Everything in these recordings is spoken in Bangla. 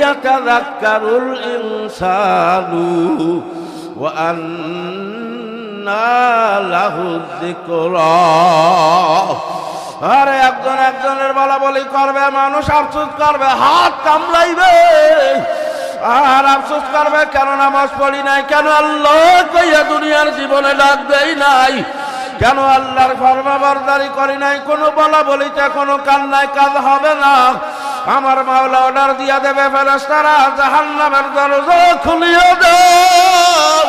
ইয়াতাযাক্কারুল ইনসানু ওয়া আন্না লাহু আরে একজন একজনের বলা বলি করবে, মানুষ আফসোস করবে, হাত কামড়াইবে। আর আফসোস করবে, কেন নামাজ পড়ি নাই? কেন আল্লাহ কইয়া দুনিয়ার জীবনে দেই নাই? কেন আল্লাহর ফরমাবরদারি করি নাই? কোনো বলা বলিতে কোনো কান্নায় কাজ হবে না। আমার মাওলা অর্ডার দিয়া দেবে ফেরেস্তারা জাহান্নামের দরজা খুলিয়ে দাও।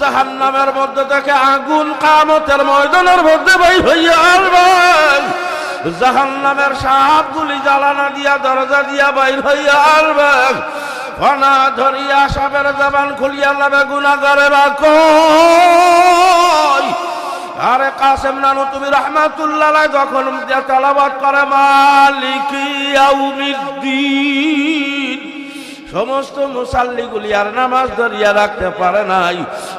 জাহান্নামের মধ্যে থেকে আগুন কামতের ময়দানের মধ্যে বই হইয়া আসবেন জাহান্নামের সাপ গুলি জ্বালানা দিয়া, দরজা দিয়া বাইর হইয়া আসবেন ফনা ধরিয়া সাপের জবান খুলিয়া লাবে গুনা করে রাখো আরে কাসেম নানু, তুমি রহমাতুল্লাহ যখন তালাবাদ করে মালিকি ইয়াউমিদ্দিন, সমস্ত মুসাল্লিগুলি আর নামাজ ধরিয়া রাখতে পারে নাই।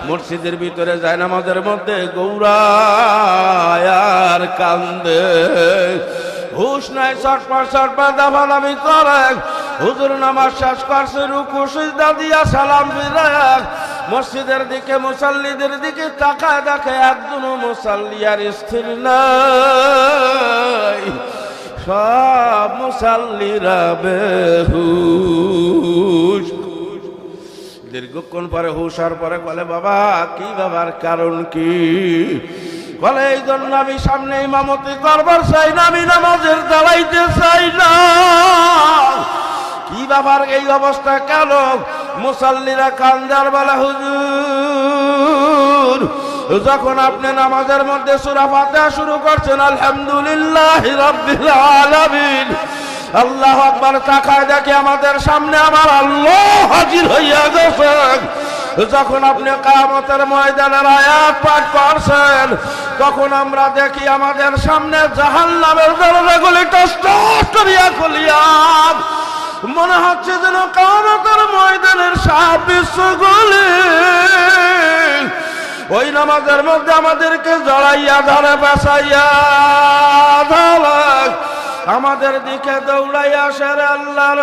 মসজিদের ভিতরে যায় নামাজের মধ্যে গৌরায়ার কান্দে। হুশ নাই সটপা সটপা দাফালামি করে। হুজুর নামাজ শেষ করছে, রুকু, সিজদা দিয়া সালাম ফিরাক মসজিদের দিকে, মুসাল্লিদের দিকে তাকায় দেখে একজনও মুসাল্লি আর স্থির নাই। সব মুসাল্লিরা বেহুশ। দীর্ঘক্ষণ পরে হুশার পরে বলে, বাবা, কি বাবার কারণ কি? বলে, এই জন্য আমি সামনে ইমামতি করবার চাই না, আমি নামাজের দাঁড়াইতে চাই না। কি বাবার এই অবস্থা কেন? মুসাল্লিরা কান্দার বেলা, হুজুর, যখন আপনি নামাজের মধ্যে সুরা ফাতিহা শুরু করছেন, আলহামদুলিল্লাহ রাব্বিল আলামিন, আল্লাহ আকবার তাকায় দেখে আমাদের সামনে আমার আল্লাহ হাজির হইয়া গেছে। যখন আপনি কামতের ময়দানের আয়াত পাঠ করছেন, তখন আমরা দেখি আমাদের সামনে জাহান নামের দরজাগুলি টস টস করিয়া খুলিয়া মনে হচ্ছে যেন কামতের ময়দানের সাপ বিশ্বগুলি ওই নামাজের মধ্যে আমাদেরকে জড়াইয়া ধরে বাসাইয়া আমাদের দিকে দৌড়াইয়া সের আল্লাহর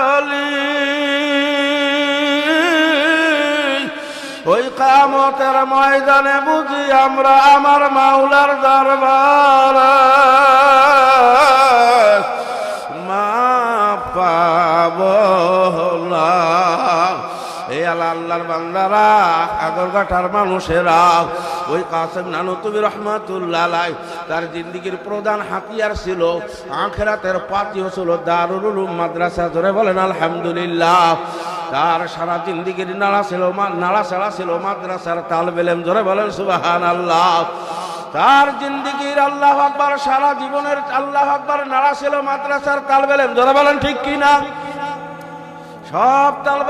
ওই কামতের ময়দানে বুঝি আমরা আমার মাওলার দরবার। না এই আল্লাহ, আল্লাহর বান্দারা আগরঘাটার মানুষেরা, ওই কাসেম নানু তুমি রহমাতুল্লাহ তার জিন্দিগির প্রধান হাতিয়ার ছিল, আখেরাতের পাতিও ছিল দারুল উলুম মাদ্রাসা ধরে বলেন আলহামদুলিল্লাহ। তার সারা জিন্দিগির নাড়া ছিল নাড়া ছাড়া ছিল মাদ্রাসার তাল বেলেম ধরে বলেন সুবাহান আল্লাহ তার জিন্দিগির আল্লাহ আকবার, সারা জীবনের আল্লাহ আকবার নাড়া ছিল মাদ্রাসার তাল বেলেম ধরে বলেন ঠিক কিনা? সব তাল